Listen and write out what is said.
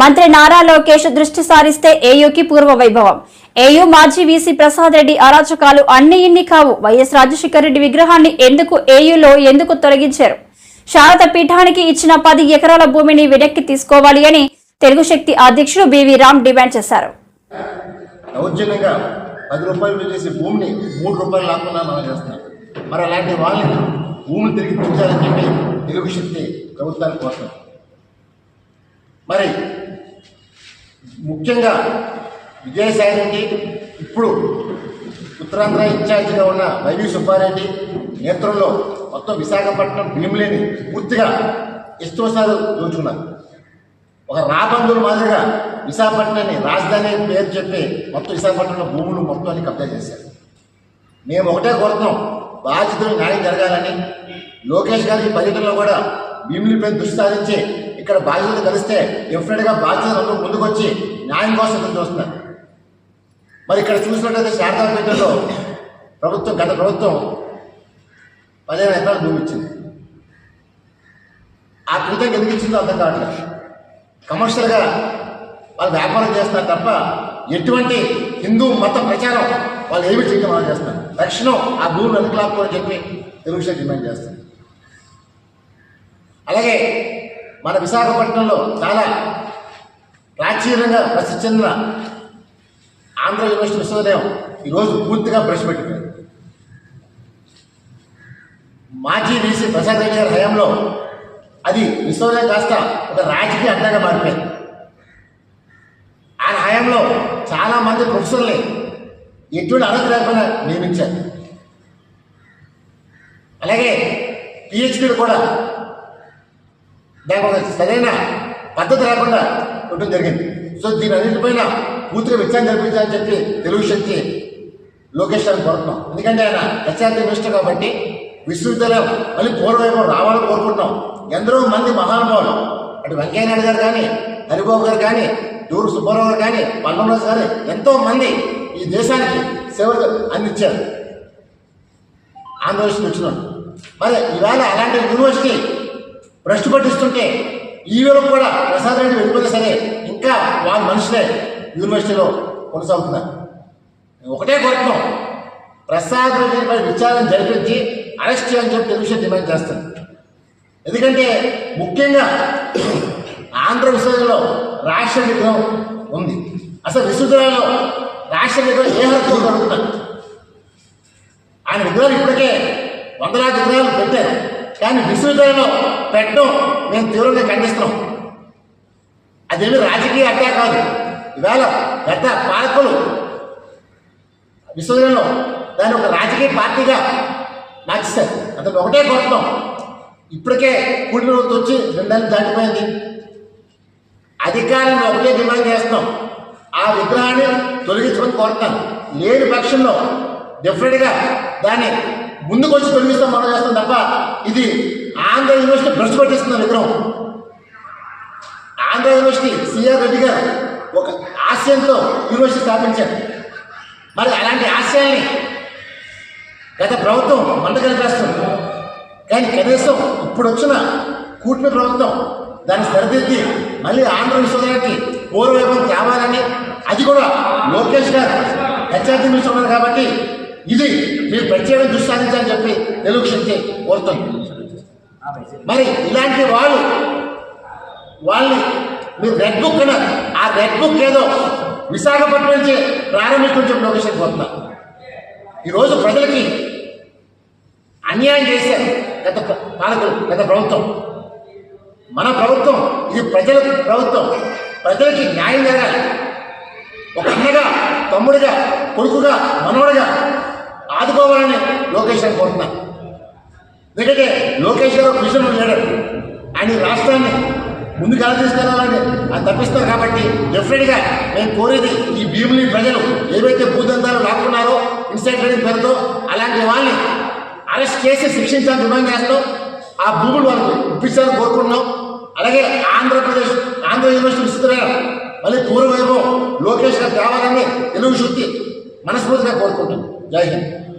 మంత్రి నారా లోకేష్ దృష్టి సారిస్తే ఏయూకి పూర్వ వైభవం. ఏయూ మాజీ వీసీ ప్రసాద్ రెడ్డి అరాచకాలు అన్ని ఇన్ని కావు. వైఎస్ రాజశేఖర రెడ్డి విగ్రహాన్ని ఎందుకు ఏయూలో ఎందుకు తొలగించారు? శారద పీఠానికి ఇచ్చిన పది ఎకరాల భూమిని వెనక్కి తీసుకోవాలి అని తెలుగు శక్తి అధ్యక్షుడు బివి రామ్ డిమాండ్ చేశారు. దౌర్జన్యంగా పది రూపాయలు భూమిని మూడు రూపాయలు లాక్కున్నా మనం చేస్తున్నాం. మరి అలాంటి వాళ్ళని భూమిని తిరిగి పెంచాలని చెప్పి తెలుగు శక్తి ప్రభుత్వానికి కోసం మరి ముఖ్యంగా విజయసాయి రెడ్డి ఇప్పుడు ఉత్తరాంధ్ర ఇన్ఛార్జిగా ఉన్న వైవి సుబ్బారెడ్డి నేతృత్వంలో మొత్తం విశాఖపట్నం భీములేని పూర్తిగా ఇష్టోసారి దోచుకున్నారు ఒక రాబంధుల మాదిరిగా విశాఖపట్నాన్ని రాజధాని అని పేరు చెప్పి మొత్తం విశాఖపట్నంలో భూములు మొత్తాన్ని కబ్జా చేశారు. మేము ఒకటే కోరుతున్నాం బాధ్యతలు న్యాయం జరగాలని. లోకేష్ గారి పర్యటనలో కూడా భీములపై దృష్టి సారించి ఇక్కడ బాధ్యతలు కలిస్తే డెఫినెట్గా బాధ్యతలు ముందుకొచ్చి న్యాయం కోసం ఎదురు చూస్తున్నారు. మరి ఇక్కడ చూసినట్లయితే శారదాపేటలో ప్రభుత్వం గత ప్రభుత్వం పదిహేను ఎకరాలు భూమి ఇచ్చింది. ఆ కృతం ఎందుకు ఇచ్చిందో అర్థం కావట్లేదు. కమర్షియల్గా వాళ్ళు వ్యాపారం చేస్తారు తప్ప ఎటువంటి హిందూ మత ప్రచారం వాళ్ళు ఏమి చేయడం వాళ్ళు చేస్తారు తక్షణం ఆ భూమిని వెనుకలాక్కోని చెప్పి తెలుగు డిమాండ్ చేస్తారు అలాగే మన విశాఖపట్నంలో చాలా ప్రాచీనంగా ప్రసిద్ధి చెందిన ఆంధ్ర యూనివర్సిటీ విశ్వవిద్యాలయం ఈరోజు పూర్తిగా బ్రష్ పెట్టిపోయింది మాజీ వీసీ ప్రసాద్ రెడ్డి గారి హయాంలో అది విశ్వవిద్యాలయం కాస్త ఒక రాజకీయ అడ్డాగా మారిపోయింది. ఆయన హయాంలో చాలా మంది ప్రొఫెసర్ని ఎటువంటి అర్హత లేకుండా నియమించారు. అలాగే పిహెచ్డీలు కూడా లేకపోతే సరైన పద్ధతి లేకుండా ఉండడం జరిగింది. సో దీని అన్నింటిపైన పూర్తిగా విచారణ జరిపించాలని చెప్పి తెలుగు శక్తి లోకేష్ గారిని కోరుతున్నాం. ఎందుకంటే ఆయన హెచ్ఆర్టీ మినిస్టర్ కాబట్టి విశ్వవిద్యాలయం మళ్ళీ పూర్వవైపు రావాలని కోరుకుంటున్నాం. ఎందరో మంది మహానుభావులు అటు వెంకయ్యనాయుడు గారు కానీ హరిబాబు గారు కానీ దూరు సుబ్బారావు గారు కానీ పల్లంరాజు గారు ఎంతో మంది ఈ దేశానికి సేవలు అందించారు. ఆంధ్రప్రదేశ్కి వచ్చినాడు మరి ఇవాళ అలాంటి యూనివర్సిటీ భ్రష్టు పట్టిస్తుంటే ఈవేళ కూడా ప్రసాద్ రెడ్డి వెళ్ళిపోతే సరే ఇంకా వాళ్ళ మనుషులే యూనివర్సిటీలో కొనసాగుతున్నారు. ఒకటే కోరుతున్నాం ప్రసాద్ రెడ్డిపై విచారణ జరిపించి అరెస్ట్ చేయాలని చెప్పి తెలుగు డిమాండ్ చేస్తాను ఎందుకంటే ముఖ్యంగా ఆంధ్ర విశ్వవిద్యాలయంలో రాష్ట్ర విగ్రహం ఉంది. అసలు విశ్వవిద్యాలయంలో రాష్ట్ర విగ్రహం ఏ హక్కు జరుగుతున్నారు ఆయన విగ్రహాలు ఇప్పటికే వందలాది విగ్రహాలు పెట్టారు. కానీ విశ్వవిద్యాలయంలో పెట్టడం మేము తీవ్రంగా ఖండిస్తున్నాం. అదేమి రాజకీయ అడ్డా కాదు. ఇవాళ పెద్ద పాలకులు విశ్వవిద్యాలయంలో దాన్ని ఒక రాజకీయ పార్టీగా మార్చిస్తారు అతను ఒకటే కోరుతున్నాం. ఇప్పటికే కూడిన రోజు వచ్చి రెండేళ్ళు దాటిపోయింది. అధికారులను ఒకటే డిమాండ్ చేస్తున్నాం. ఆ విగ్రహాన్ని తొలగించమని కోరుతాను లేని పక్షంలో డెఫినెట్గా దాన్ని ముందుకు వచ్చి తొలగిస్తాం మనం చేస్తాం తప్ప ఇది ఆంధ్ర యూనివర్సిటీ భ్రష్టు పట్టిస్తున్న విగ్రహం. ఆంధ్ర యూనివర్సిటీ సిఆర్ రెడ్డి గారు ఒక ఆశయంతో యూనివర్సిటీ స్థాపించారు. మరి అలాంటి ఆశయాల్ని గత ప్రభుత్వం మంటగలిపేస్తుంది కానీ కనీసం ఇప్పుడు వచ్చిన కూటమి ప్రభుత్వం దాన్ని సరిదిద్ది మళ్ళీ ఆంధ్ర విశ్వవిద్యాలయానికి పూర్వవైభవం తేవాలని అది కూడా లోకేష్ గారు హెచ్ఆర్టీ మినిస్టర్ ఉన్నారు కాబట్టి ఇది మీరు ప్రత్యేక దృష్టి సాధించాలని చెప్పి తెలుగు శక్తి మరి ఇలాంటి వాళ్ళు వాళ్ళని మీరు రెడ్ బుక్ అన్నారు ఆ రెడ్ బుక్ ఏదో విశాఖపట్నం నుంచి ప్రారంభించడం చెప్పి లోకేష్ గారు ఈరోజు ప్రజలకి అన్యాయం చేశారు గత పాలకులు గత ప్రభుత్వం. మన ప్రభుత్వం ఇది ప్రజల ప్రభుత్వం. ప్రజలకి న్యాయం జరగాలి. ఒక అన్నగా తమ్ముడిగా కొడుకుగా మనవడిగా ఆదుకోవాలని లోకేష్ గారు కోరుతున్నారు ఎందుకంటే లోకేష్ గారు విజన్ లేడారు ఆయన రాష్ట్రాన్ని ముందుకు ఎలా తీసుకెళ్ళాలని అది తప్పిస్తారు కాబట్టి డెఫినెట్గా మేము కోరేది ఈ భీముని ప్రజలు ఏవైతే భూదంతాలు లాక్కున్నారో ఇన్సైడ్ ట్రేడింగ్ పేరుతో అలాంటి వాళ్ళని అరెస్ట్ చేసి శిక్షించాలని డిమాండ్ చేస్తాం ఆ భూములు వాళ్ళకి ఇప్పించాలని కోరుకుంటున్నాం. అలాగే ఆంధ్రప్రదేశ్ ఆంధ్ర యూనివర్సిటీ విస్తున్నారు మళ్ళీ పూర్వవైభవం లోకేష్ గారు కావాలని తెలుగు శక్తి మనస్ఫూర్తిగా కోరుకుంటున్నాం. జై హింద్